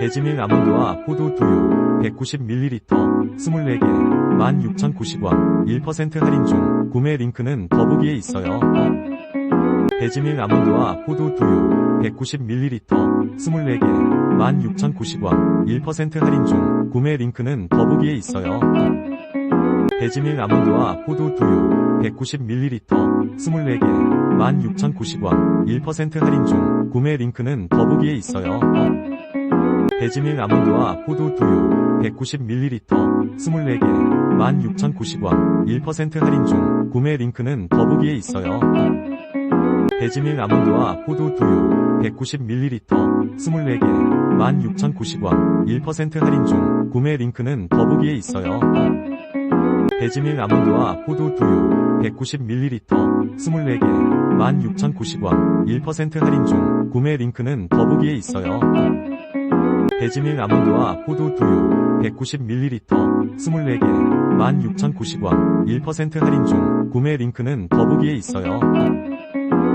배지밀 아몬드와 포도 두유 190ml 24개 16,090원 1% 할인 중 구매 링크는 더보기에 있어요. 배지밀 아몬드와 포도 두유 190ml 24개 16,090원 1% 할인 중 구매 링크는 더보기에 있어요. 배지밀 아몬드와 포도 두유 190ml 24개 16,090원 1% 할인 중 구매 링크는 더보기에 있어요. 배지밀 아몬드와 포도 두유 190ml 24개 16,090원 1% 할인 중 구매 링크는 더보기에 있어요. 배지밀 아몬드와 포도 두유 190ml 24개 16,090원 1% 할인 중 구매 링크는 더보기에 있어요. 배지밀 아몬드와 포도 두유 190ml 24개 16,090원 1% 할인 중 구매 링크는 더보기에 있어요. 배지밀 아몬드와 포도 두유 190ml 24개 16,090원 1% 할인 중 구매 링크는 더보기에 있어요. 배지밀 아몬드와 포도 두유 190ml 24개 16,090원 1% 할인 중 구매 링크는 더보기에 있어요. 배지밀 아몬드와 포도 두유 190ml 24개 16,090원 1% 할인 중 구매 링크는 더보기에 있어요.